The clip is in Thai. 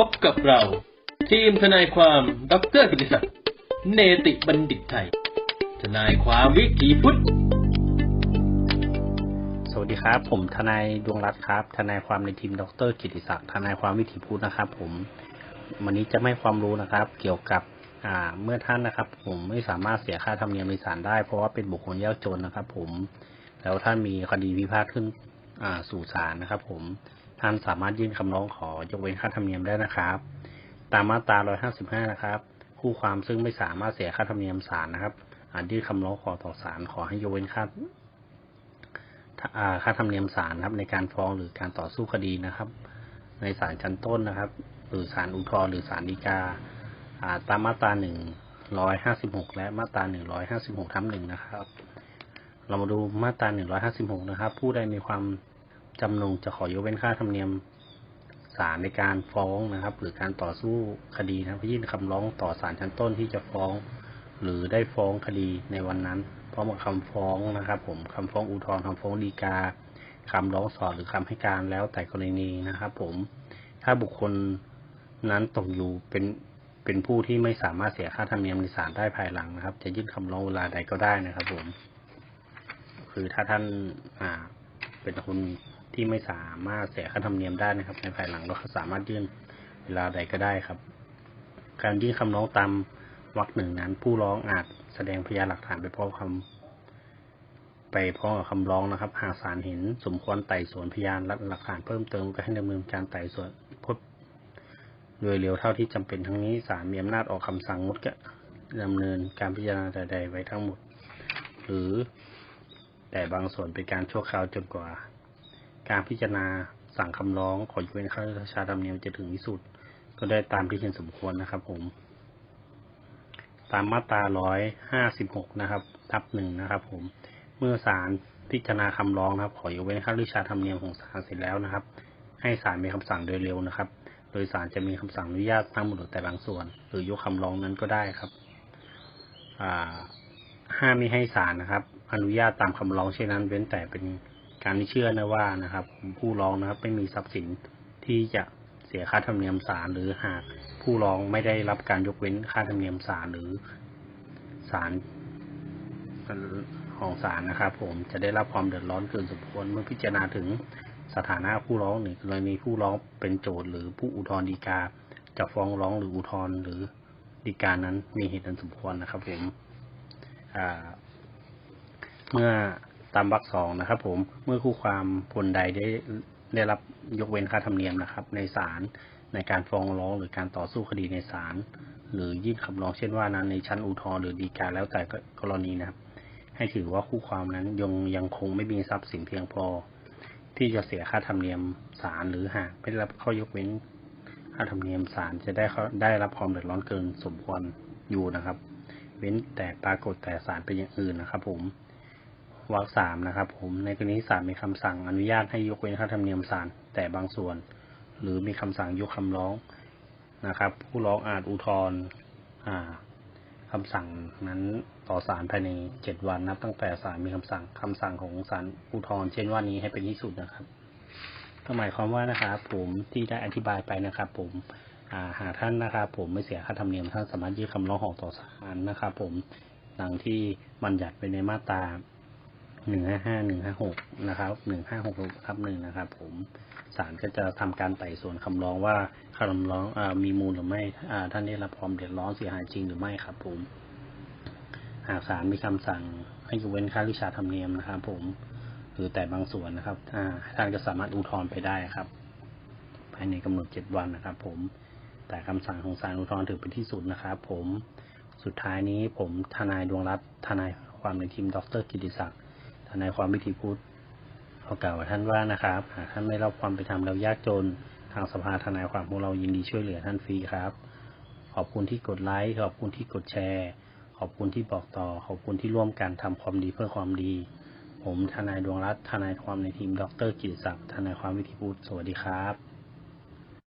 พบกับเรา ทีมทนายความดรกิติศักดิ์เนติบัณฑิตไทย ทนายความวิถีพุทธ สวัสดีครับ ผมทนายดวงรัตน์ครับ ทนายความในทีมดรกิติศักดิ์ทนายความวิถีพุทธนะครับ ผม วันนี้จะไม่ความรู้นะครับ เกี่ยวกับเมื่อท่านนะครับ ผมไม่สามารถเสียค่าธรรมเนียมในศาลได้ เพราะว่าเป็นบุคคลยากจนนะครับ ผม แล้วท่านมีคดีพิพาทขึ้นสู่ศาลนะครับ ผม ท่านสามารถยื่นคำร้องขอยกเว้นค่าธรรมเนียมได้นะครับ ตามมาตรา 155 นะครับ คู่ความซึ่งไม่สามารถเสียค่าธรรมเนียมศาลนะครับ อาจยื่นคำร้องขอต่อศาลขอให้ยกเว้นค่าค่าธรรมเนียมศาลครับในการฟ้องหรือการต่อสู้คดีนะครับ ในศาลชั้นต้นนะครับ หรือศาลอุทธรณ์หรือศาลฎีกาตามมาตราหนึ่งร้อยห้าสิบหกและมาตราหนึ่งร้อยห้าสิบหกทับหนึ่งนะครับ เรามาดูมาตราหนึ่งร้อยห้าสิบหกนะครับ ผู้ใดมีความ จำนงจะขอยกเว้นค่าธรรมเนียมศาลในการฟ้องนะครับ หรือการต่อสู้คดีนะครับยื่นคำร้องต่อศาลชั้นต้นที่จะฟ้อง หรือได้ฟ้องคดีในวันนั้นพร้อมกับคำฟ้องนะครับ ผมคำฟ้องอุทธรณ์คำฟ้องฎีกาคำร้องสอดหรือคำให้การแล้วแต่กรณีนะครับ ผมถ้าบุคคลนั้นตกอยู่เป็นเป็นผู้ที่ไม่สามารถเสียค่าธรรมเนียมในศาลได้ภายหลังนะครับ จะยื่นคำร้องเวลาใดก็ได้นะครับ ผม คือถ้าท่านอ่า เป็นคน ที่ไม่สามารถเสียค่าธรรมเนียมได้นะครับ ในภายหลังเราสามารถยื่นเวลาใดก็ได้ครับ การยื่นคำร้องตามวรรคหนึ่งนั้น ผู้ร้องอาจแสดงพยานหลักฐานไปพร้อมคำไปพร้อมกับคำร้องนะครับ หากศาลเห็นสมควรไต่สวนพยานและหลักฐานเพิ่มเติมก็ให้ดำเนินการไต่สวนพบโดยเร็วเท่าที่จำเป็นทั้งนี้ศาลมีอำนาจออกคำสั่งงดกดำเนินการพิจารณาใดๆไว้ทั้งหมด หรือแต่บางส่วนเป็นการชั่วคราวจนกว่า การพิจารณาสั่งคำร้องขอยกเว้นค่าราชาดำเนียมจะถึงที่สุด ก็ได้ตามที่เห็นสมควรนะครับ ผม ตามมาตรา156นะครับ ทับหนึ่งนะครับ ผม เมื่อศาลพิจารณาคำร้องนะครับ ขอยกเว้นค่าราชาธรรมเนียมของศาลเสร็จแล้วนะครับ ให้ศาลมีคำสั่งโดยเร็วนะครับ โดยศาลจะมีคำสั่งอนุญาตทั้งหมดหรือแต่บางส่วน หรือยกคำร้องนั้นก็ได้ครับห้ามไม่ให้ศาลนะครับ อนุญาตตามคำร้องเช่นนั้น เว้นแต่เป็น การที่เชื่อนะว่านะครับ ผู้ร้องนะครับไม่มีทรัพย์สินที่จะเสียค่าธรรมเนียมศาลหรือหากผู้ร้องไม่ได้รับการยกเว้นค่าธรรมเนียมศาลหรือศาลของศาลนะครับ ผมจะได้รับความเดือดร้อนเกินสมควรเมื่อพิจารณาถึงสถานะผู้ร้องหรือกรณีผู้ร้องเป็นโจทย์หรือผู้อุทธรณ์ฎีกาจะฟ้องร้องหรืออุทธรณ์หรือฎีกานั้นมีเหตุอันสมควรนะครับผมเมื่อ ตามวรรคสองนะครับ ผมเมื่อคู่ความคนใดได้ได้รับยกเว้นค่าธรรมเนียมนะครับ ในศาลในการฟ้องร้องหรือการต่อสู้คดีในศาลหรือยื่นคำร้องเช่นว่านั้นในชั้นอุทธรณ์หรือฎีกาแล้วแต่กรณีนะครับ ให้ถือว่าคู่ความนั้นยังยังคงไม่มีทรัพย์สินเพียงพอ ที่จะเสียค่าธรรมเนียมศาลหรือหากไม่ได้รับข้อยกเว้นค่าธรรมเนียมศาลจะได้ได้รับความเดือดร้อนเกินสมควรอยู่นะครับ เว้นแต่ปรากฏแต่ศาลเป็นอย่างอื่นนะครับ ผม วรรคสามนะครับ ผมในกรณีศาลมีคำสั่งอนุญาตให้ยกเว้นค่าธรรมเนียมศาลแต่บางส่วน หรือมีคำสั่งยกคำร้องนะครับ ผู้ร้องอาจอุทธรณ์อ่าคำสั่งนั้นต่อศาลภายในเจ็ดวันนับตั้งแต่ศาลมีคำสั่งคำสั่งของศาลอุทธรณ์เช่นว่านี้ให้เป็นที่สุดนะครับก็หมายความว่านะครับผมที่ได้อธิบายไปนะครับ ผมาหากท่านนะครับ ผมไม่เสียค่าธรรมเนียมท่านสามารถยื่นคำร้องขอต่อศาลนะครับ ผมดังที่บัญญัติไปในมาตรา หนึ่งห้าห้าหนึ่งห้าหกนะครับหนึ่งห้าหกทับหนึ่งนะครับ ผมศาลก็จะทำการไต่สวนคำร้องว่าคำร้องอมีมูลหรือไม่อท่านได้รับความเดือดร้อนเสียหายจริงหรือไม่ครับ ผม หากศาลมีคำสั่งให้ยกเว้นค่าวิชาธรรมเนียมนะครับ ผมหรือแต่บางส่วนนะครับท่านก็สามารถอุทธรณ์ไปได้ครับ ภายในกำหนดเจ็ดวันนะครับ ผม แต่คำสั่งของศาลอุทธรณ์ถือเป็นที่สุดนะครับ ผม สุดท้ายนี้ผมทนายดวงรัตน์ทนายความในทีมดรกิติศักดิ์ นายความวิธีพุทธขอกล่าวท่านว่านะครับหากท่านไม่รับความเป็นธรรมแล้วยากจน ทางสภาทนายความของเรายินดีช่วยเหลือท่านฟรีครับ ขอบคุณที่กดไลค์ขอบคุณที่กดแชร์ ขอบคุณที่บอกต่อ ขอบคุณที่ร่วมกันทำความดีเพื่อความดี ผมทนายดวงรัตน์ทนายความในทีมดรกิติศักดิ์ทนายความวิธีพุทธสวัสดีครับ